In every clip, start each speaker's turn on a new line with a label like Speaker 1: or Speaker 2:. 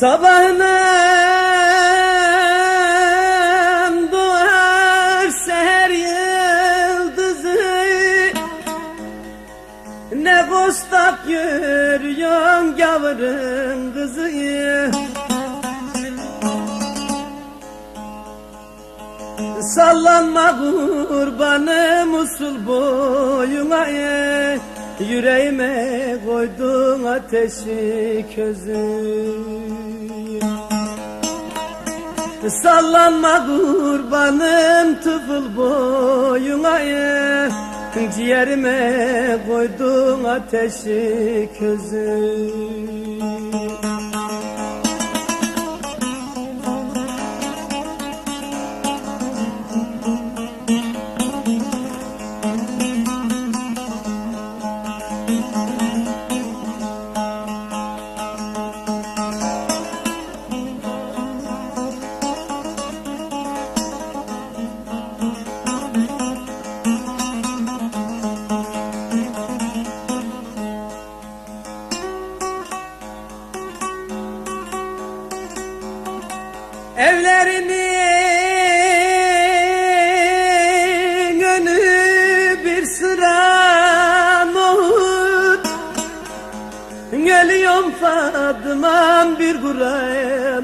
Speaker 1: Sabahın doğar seher yıldızı. Ne kostak görüyorsun gavurun kızı Sallanma kurbanım usul boyuna ye Yüreğime koydun ateşi közü. Sallanma kurbanım tıfıl boyuna ye Ciğerime koydun ateşi közü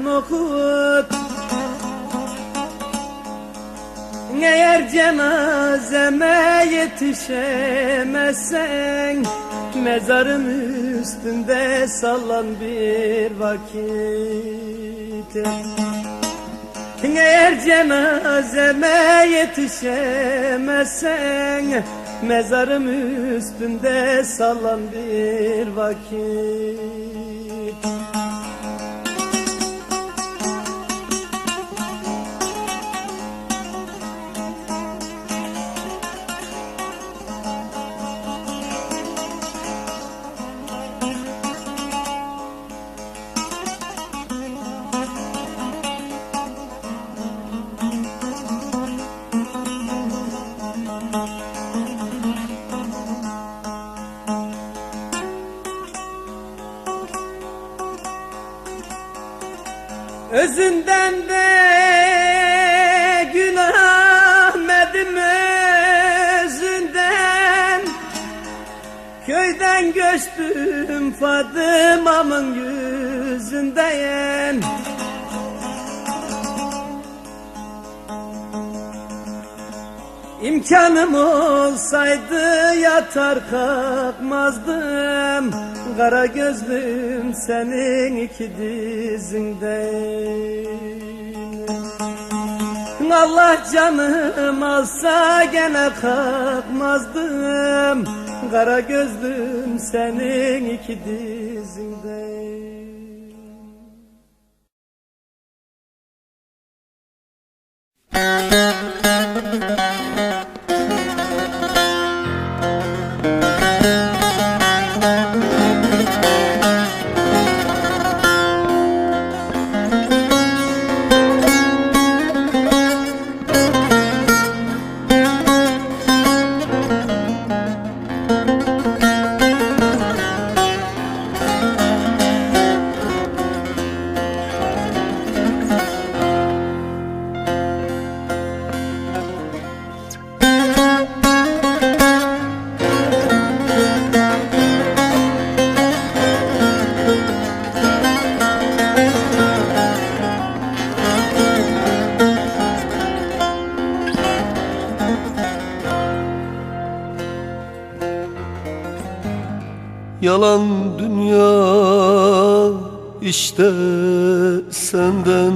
Speaker 1: okut Eğer cenazeme yetişemezsen Mezarım üstünde sallan bir vakit. Eğer cenazeme yetişemezsen Mezarım üstünde sallan bir vakit Özünden de günah medim özünden. Köyden göçtüm Fadıma'mın yüzünden İmkanım olsaydı yatar kalkmazdım. Kara gözlüm senin iki dizinden Allah canım alsa gene kalkmazdım. Kara gözlüm senin iki dizinden
Speaker 2: Yalan dünya işte senden.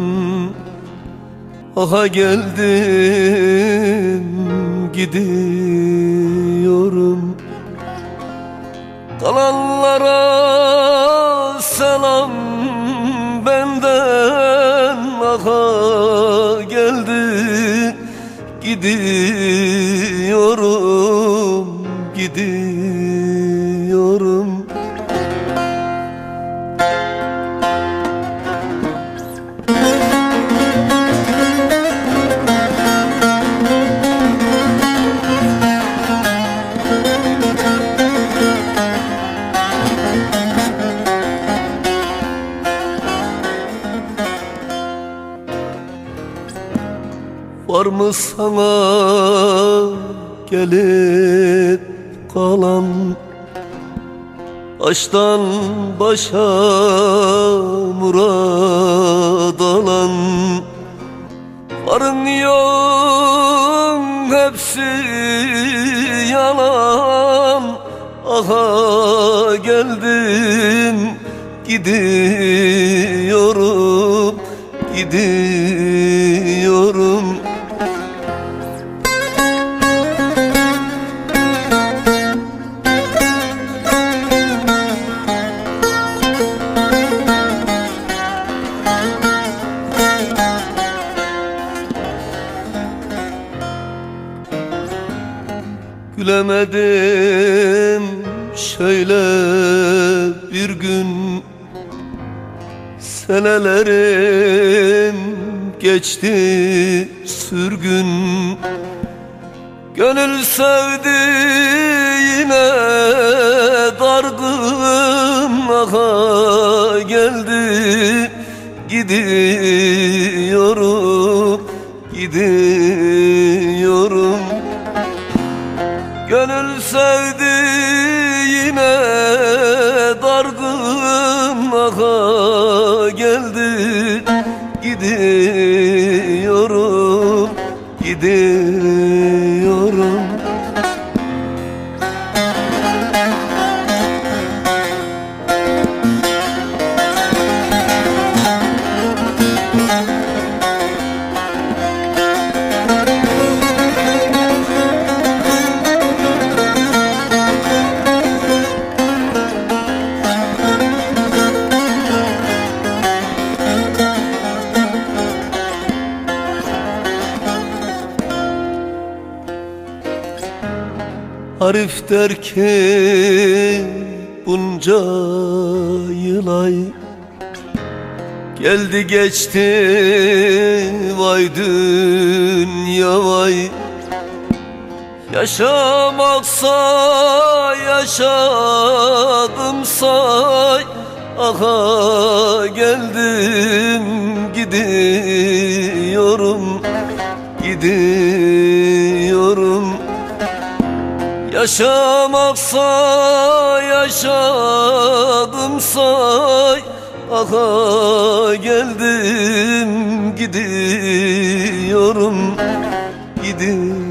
Speaker 2: Aha geldim gidiyorum. Kalanlara selam benden Aha geldi. Gidiyorum gidiyorum mı sana gelip kalan? Baştan başa murad alan Varın yok hepsi yalan. Aha geldim gidiyorum Gülemedim şöyle bir gün. Senelerim geçti sürgün. Gönül sevdi yine dargın. Aha geldi gidiyorum gidiyorum Gönül sevdi Arif der ki bunca yıl ay. Geldi geçti vay dünya vay. Yaşamaksa yaşadım say Aha geldim gidiyorum gidiyorum Yaşamaksa yaşadım say. Aha geldim gidiyorum Gidiyorum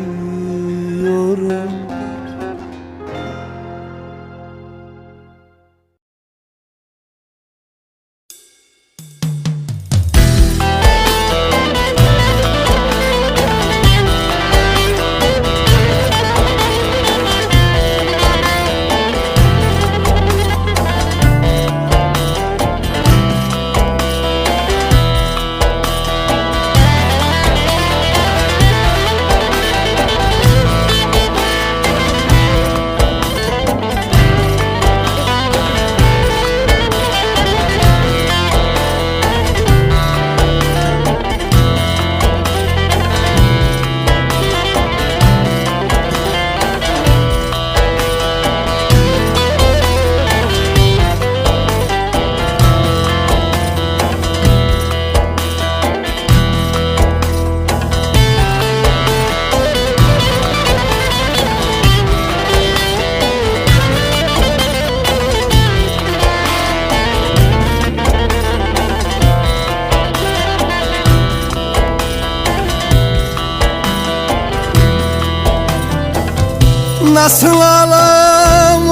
Speaker 3: Nasıl ağlamayım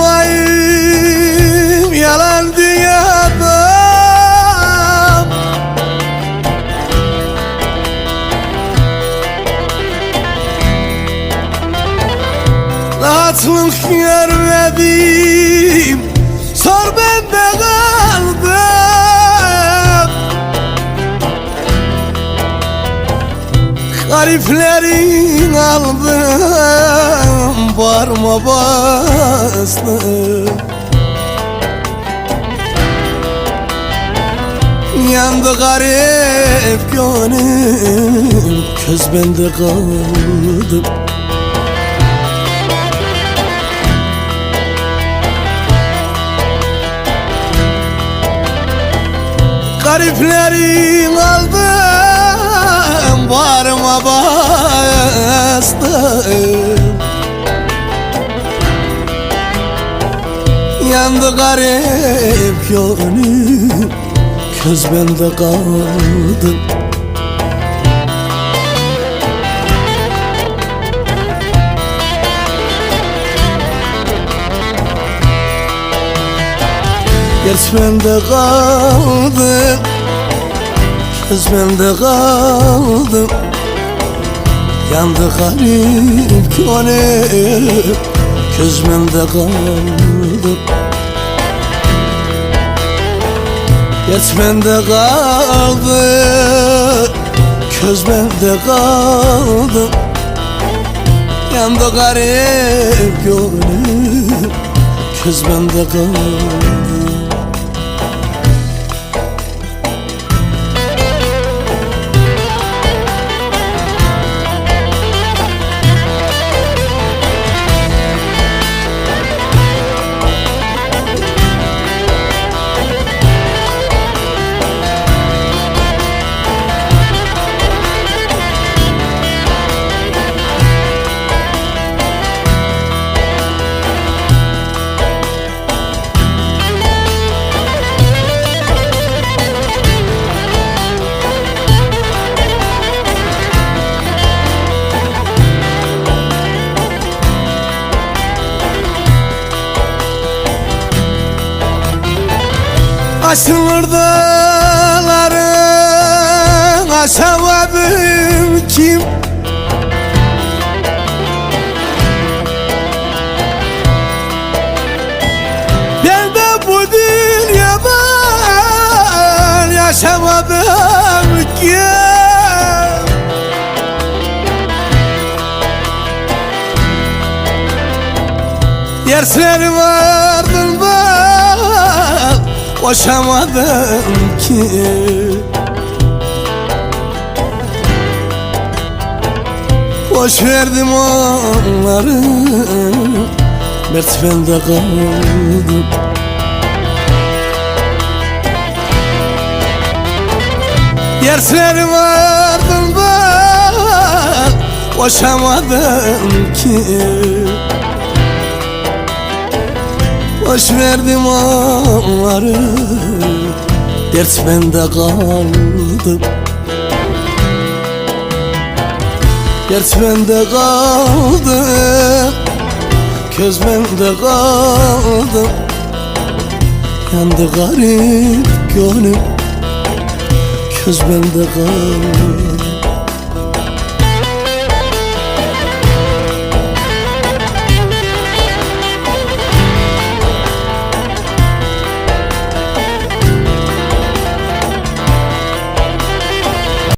Speaker 3: yalan dünyada Rahatlık görmedim Sor bende Gariplerin aldım Varma bastım Yandı garip gönül Köz bende kaldım Gariplerin aldım Bağrıma bastım. Yandı garip gönlüm Köz bende kaldı. Gerç bende kaldı Köz bende kaldı Yandı garip gönlüm Köz bende kaldı Geç bende kaldı. Köz bende kaldı Yandı garip gönlüm Köz bende kaldı Aşılır dağların aşamadım kim? Ben de bu dünyada yaşamadım ki Dersleri vardı ben Koşamadım ki. Boş verdim onları Mert bende kaldım. Dersleri vardı ben Koşamadım ki Boş verdim onları Dert bende kaldı. Dert bende kaldı Köz bende kaldı. Yandı garip gönlüm Köz bende kaldı